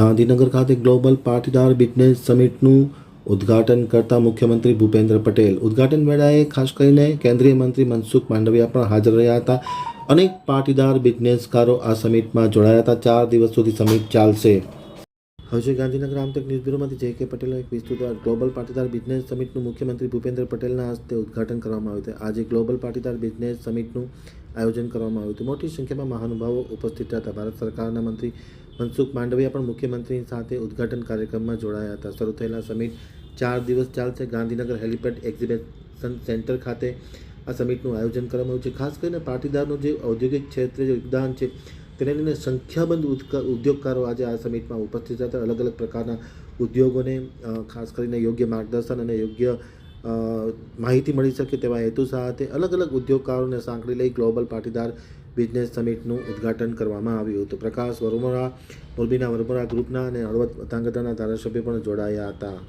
ગાંધીનગર ખાતે global Patidar business સમિટનું ઉદ્ઘાટન કરતા મુખ્યમંત્રી ભૂપેન્દ્ર પટેલ. ઉદ્ઘાટન વેળાએ ખાસ કરીને કેન્દ્રીય મંત્રી મનસુખ માંડવિયા પણ હાજર રહ્યા હતા. અનેક પાટીદાર બિઝનેસકારો આ સમિટમાં જોડાયા હતા. ચાર દિવસ સુધી સમિટ ચાલશે. હવે ગાંધીનગર આમતક ન્યૂઝ બ્યુરોમાંથી જે કે પટેલનો એક વિસ્તૃત ગ્લોબલ પાટીદાર બિઝનેસ સમિટનું મુખ્યમંત્રી ભૂપેન્દ્ર પટેલના હસ્તે ઉદ્ઘાટન કરવામાં આવ્યું હતું. આજે ગ્લોબલ પાટીદાર બિઝનેસ સમિટનું આયોજન કરવામાં આવ્યું હતું. મોટી સંખ્યામાં મહાનુભાવો ઉપસ્થિત હતા. ભારત સરકારના મંત્રી મનસુખ માંડવિયા પણ મુખ્યમંત્રી સાથે ઉદ્ઘાટન કાર્યક્રમમાં જોડાયા હતા. શરૂ થયેલા સમિટ ચાર દિવસ ચાલશે. ગાંધીનગર હેલિપેડ એક્ઝિબિશન સેન્ટર ખાતે આ સમિટનું આયોજન કરવામાં આવ્યું છે. ખાસ કરીને પાટીદારનું જે ઔદ્યોગિક ક્ષેત્રે જે યોગદાન છે, તેને લઈને સંખ્યાબંધ ઉદ્યોગકારો આજે આ સમિટમાં ઉપસ્થિત હતા. અલગ અલગ પ્રકારના ઉદ્યોગોને ખાસ કરીને યોગ્ય માર્ગદર્શન અને યોગ્ય માહિતી મળી શકે તેવા હેતુ સાથે અલગ અલગ ઉદ્યોગકારોને સાંકળી લઈ ગ્લોબલ પાટીદાર બિઝનેસ સમિટનું ઉદ્ઘાટન કરવામાં આવ્યું હતું. પ્રકાશ વરમોરા, મોરબીના વરમોરા ગ્રુપના અને હળવદ ધ્રાંગધ્રાના ધારાસભ્ય પણ જોડાયા હતા.